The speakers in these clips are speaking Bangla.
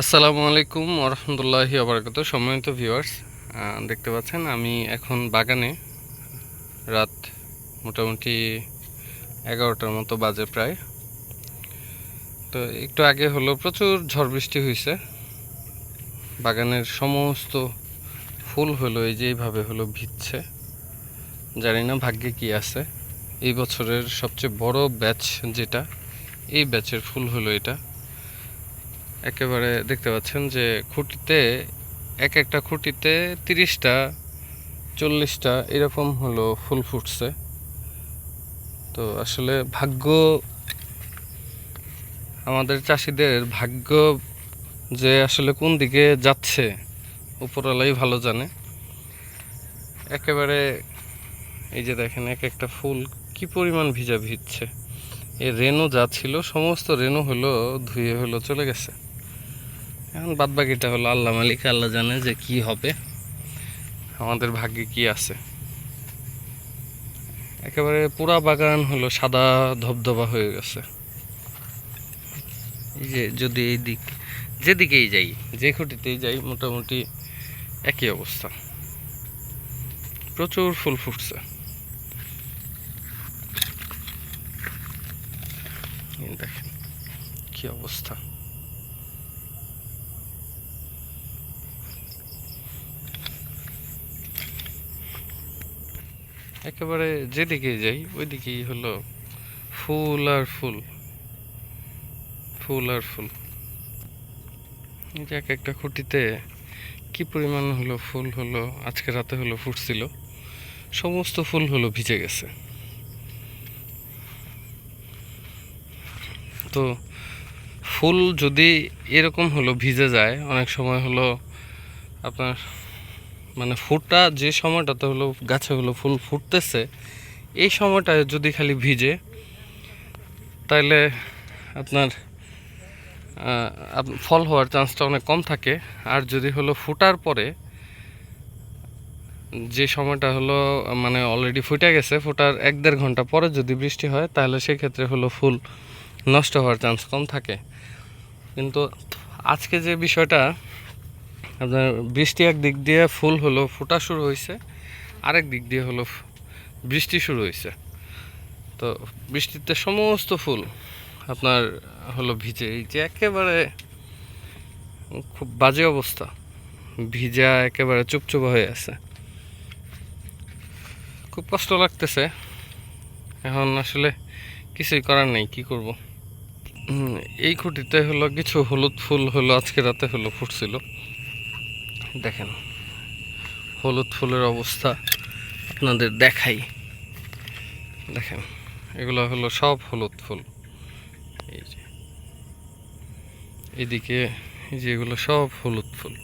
আসসালামু আলাইকুম ওরহমতুল্লাহি আবরকাত সম্মানিত ভিউয়ার্স দেখতে পাচ্ছেন আমি এখন বাগানে রাত মোটামুটি এগারোটার মতো বাজে প্রায়। তো একটু আগে হলো প্রচুর ঝড় বৃষ্টি হয়েছে বাগানের সমস্ত ফুল হলো এই যে এইভাবে হলো ভিজছে। জানি না ভাগ্যে কি আছে। এই বছরের সবচেয়ে বড় ব্যাচ যেটা, এই ব্যাচের ফুল হলো এটা। একেবারে দেখতে পাচ্ছেন যে খুঁটিতে, এক একটা খুঁটিতে তিরিশটা, চল্লিশটা এরকম হলো ফুল ফুটছে। তো আসলে ভাগ্য, আমাদের চাষিদের ভাগ্য যে আসলে কোন দিকে যাচ্ছে, উপরওয়ালাই ভালো জানে। একেবারে এই যে দেখেন, এক একটা ফুল কি পরিমাণ ভিজা ভিজছে। এই রেনু যা ছিল, সমস্ত রেনু হলো ধুয়ে হলো চলে গেছে। এখন বাদ বাকিটা হলো আল্লাহ মালিক, আল্লাহ জানে যে কি হবে। আমাদের ভাগ্যে কি আছে। একেবারে পুরা বাগান হলো সাদা ধবধবা হয়ে গেছে। এই যে যদি এই দিক, যেদিকেই যাই, যে খুঁটিতেই যাই, মোটামুটি একই অবস্থা। প্রচুর ফুল ফুটছে। দেখেন, কি অবস্থা। একেবারে যেদিকে যাই, ওইদিকেই হলো ফুল আর ফুল। ফুল আর ফুল। এক একটা খুঁটিতে কি পরিমাণ হলো ফুল হলো, আজকে রাতে হলো ফুটছিল, সমস্ত ফুল হলো ভিজে গেছে। তো ফুল যদি এরকম হলো ভিজে যায়, অনেক সময় হলো আপনার মানে ফুটা যে সময়টাতে হলো গাছে হলো ফুল ফুটতেছে, এই সময়টায় যদি খালি ভিজে তাহলে আপনার ফল হওয়ার চান্সটা অনেক কম থাকে। আর যদি হলো ফুটার পরে, যে সময়টা হলো মানে অলরেডি ফুটে গেছে, ফুটার এক দেড় ঘণ্টা পরে যদি বৃষ্টি হয়, তাহলে সেক্ষেত্রে হলো ফুল নষ্ট হওয়ার চান্স কম থাকে। কিন্তু আজকে যে বিষয়টা আপনার বৃষ্টি এক দিক দিয়ে ফুল হলো, ফোটা শুরু হয়েছে। আরেক দিক দিয়ে হলো, বৃষ্টি শুরু হয়েছে। তো বৃষ্টিতে সমস্ত ফুল আপনার হলো ভিজে। এই যে একেবারে খুব বাজে অবস্থা। ভিজা একেবারে চুপচুপ হয়ে আছে। খুব কষ্ট লাগতেছে। এখন আসলে কিছুই করার নেই, কি করব? এই খুঁটিতে হলো কিছু হলুদ ফুল হলো, আজকে রাতে হলো ফুটছিল। দেখেন, হলুদ ফুলের অবস্থা আপনাদের দেখাই। দেখেন, এগুলো হলো সব হলুদ ফুল। এই যে, এদিকে এই যে এগুলো সব হলুদ ফুল।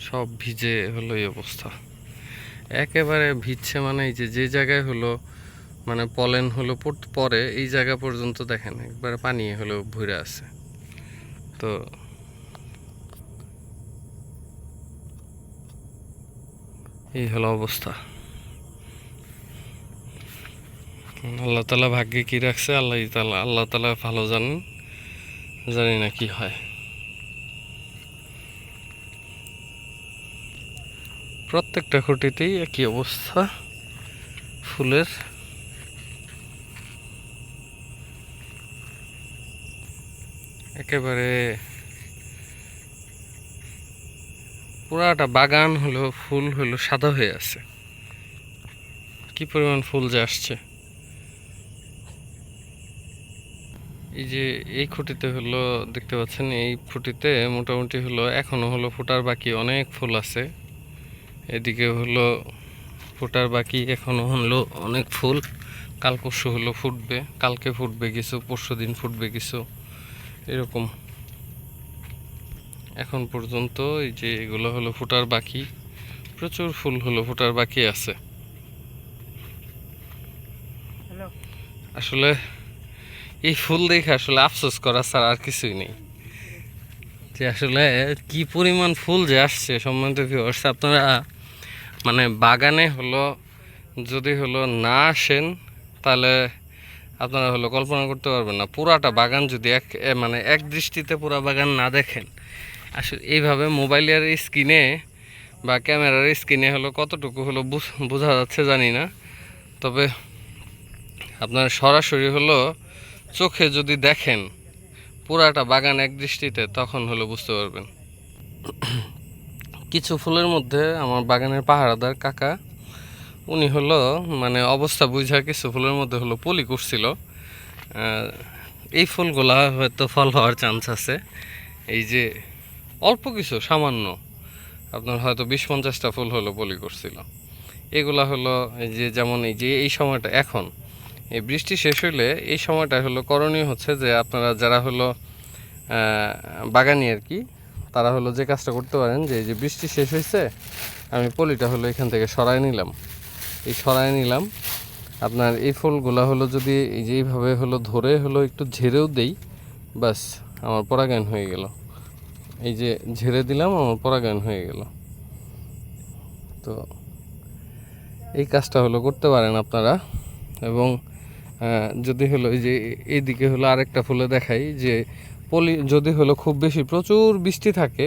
সব ভিজে হলো এই অবস্থা। একেবারে ভিজছে মানে এই যে যে জায়গায় হলো মানে পলেন হলো পরে এই জায়গা পর্যন্ত দেখেন, একবারে পানি হলো ভরে আছে। তো এই হলো অবস্থা। আল্লাহ তালা ভাগ্যে কি রাখছে, আল্লাহ তালা আল্লাহ তালা ভালো জানেন, জানি না কি হয়। প্রত্যেকটা খুঁটিতেই একই অবস্থা, ফুলের। একেবারে পুরাটা বাগান হলো, ফুল হলো, সাদা হয়ে আছে। কি পরিমাণ ফুল যে আসছে। এই যে এই খুঁটিতে হলো, দেখতে পাচ্ছেন, এই খুঁটিতে মোটামুটি হলো, এখনও হলো ফোটার বাকি অনেক ফুল আছে। এদিকে হলো, ফোটার বাকি এখনও হলো অনেক ফুল। কাল পরশু হলো ফুটবে, কালকে ফুটবে কিছু, পরশু দিন ফুটবে কিছু, এরকম। এখন পর্যন্ত এই যে এগুলো হলো ফুটার বাকি প্রচুর ফুল হলো ফুটার বাকি আছে। আসলে এই ফুল দেখে আসলে আফসোস করা ছাড়া আর কিছুই নেই। যে আসলে কি পরিমাণ ফুল যে আসছে সম্বন্ধ ভিউয়ার্স আপনারা মানে বাগানে হলো যদি হলো না আসেন তাহলে আপনারা হলো কল্পনা করতে পারবেন না। পুরাটা বাগান যদি এক মানে এক দৃষ্টিতে পুরা বাগান না দেখেন আসলে এইভাবে মোবাইলের স্ক্রিনে বা ক্যামেরার স্ক্রিনে হলো কতটুকু হলো বোঝা যাচ্ছে জানি না। তবে আপনার সরাসরি হলো চোখে যদি দেখেন পুরাটা বাগান এক দৃষ্টিতে, তখন হলো বুঝতে পারবেন। কিছু ফুলের মধ্যে আমার বাগানের পাহারাদার কাকা, উনি হলো মানে অবস্থা বুঝা কিছু ফুলের মধ্যে হলো পলি করছিল এই ফুলগুলা হয়তো ফল হওয়ার চান্স আছে। এই যে অল্প কিছু, সামান্য। আপনার হয়তো বিশ পঞ্চাশটা ফুল হলো পলি করছিল। এগুলা হলো এই যে যেমন এই যে এই সময়টা এখন, এই বৃষ্টি শেষ হইলে এই সময়টা হলো করণীয় হচ্ছে যে আপনারা যারা হলো বাগানি আর কি, তারা হলো যে কাজটা করতে পারেন যে এই যে বৃষ্টি শেষ হয়েছে আমি পলিটা হলো এখান থেকে সরাই নিলাম। এই সরাই নিলাম। আপনার এই ফুলগুলা হলো যদি এই যে এইভাবে হলো ধরে হলো একটু ঝেড়েও দেই বাস আমার পরাগায়ন হয়ে গেল। এই যে ঝেড়ে দিলাম, আমার পরাগায়ন হয়ে গেল। তো এই কাজটা হলো, করতে পারেন আপনারা। এবং যদি হলো এই যে এইদিকে হলো আরেকটা ফুলে দেখাই, যে পলি, যদি হলো খুব বেশি প্রচুর বৃষ্টি থাকে,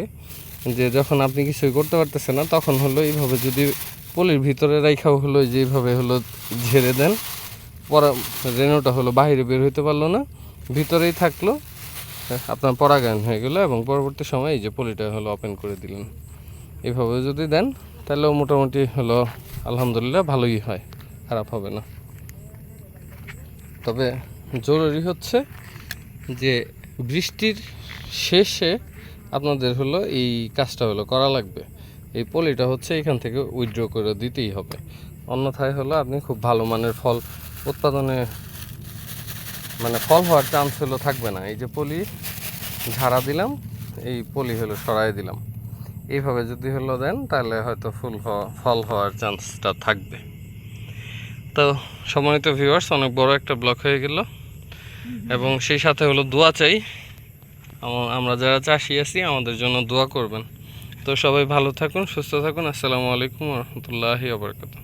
যে যখন আপনি কিছুই করতে পারতেছেন না, তখন হলো এইভাবে যদি পলির ভিতরে রাইখাও হলো এই যে এইভাবে হলো ঝেড়ে দেন, পরা, রেণুটা হলো বাইরে বের হইতে পারল না, ভিতরেই থাকল আপনার পরাগায়ন হয়ে গেলো এবং পরবর্তী সময় এই যে পলিটা হলো ওপেন করে দিলেন। এভাবে যদি দেন, তাহলেও মোটামুটি হলো আলহামদুলিল্লাহ ভালোই হয়, খারাপ হবে না। তবে জরুরি হচ্ছে যে বৃষ্টির শেষে আপনাদের হলো এই কাজটা হলো করা লাগবে। এই পলিটা হচ্ছে এখান থেকে উইথড্র করে দিতেই হবে। অন্যথায় হলো আপনি খুব ভালো মানের ফল উৎপাদনে মানে ফল হওয়ার চান্স হলো থাকবে না। এই যে পলি, ঝাড়া দিলাম, এই পলি হলো সরাই দিলাম। এইভাবে যদি হলো দেন, তাহলে হয়তো ফুল ফল হওয়ার চান্সটা থাকবে। তো সম্মানিত ভিউয়ার্স অনেক বড় একটা ব্লক হয়ে গেল। এবং সেই সাথে হলো দোয়া চাই। আম- আমরা যারা চাষি আছি, আমাদের জন্য দোয়া করবেন। তো সবাই ভালো থাকুন, সুস্থ থাকুন। আসসালামু আলাইকুম রহমতুল্লাহি আবরকাত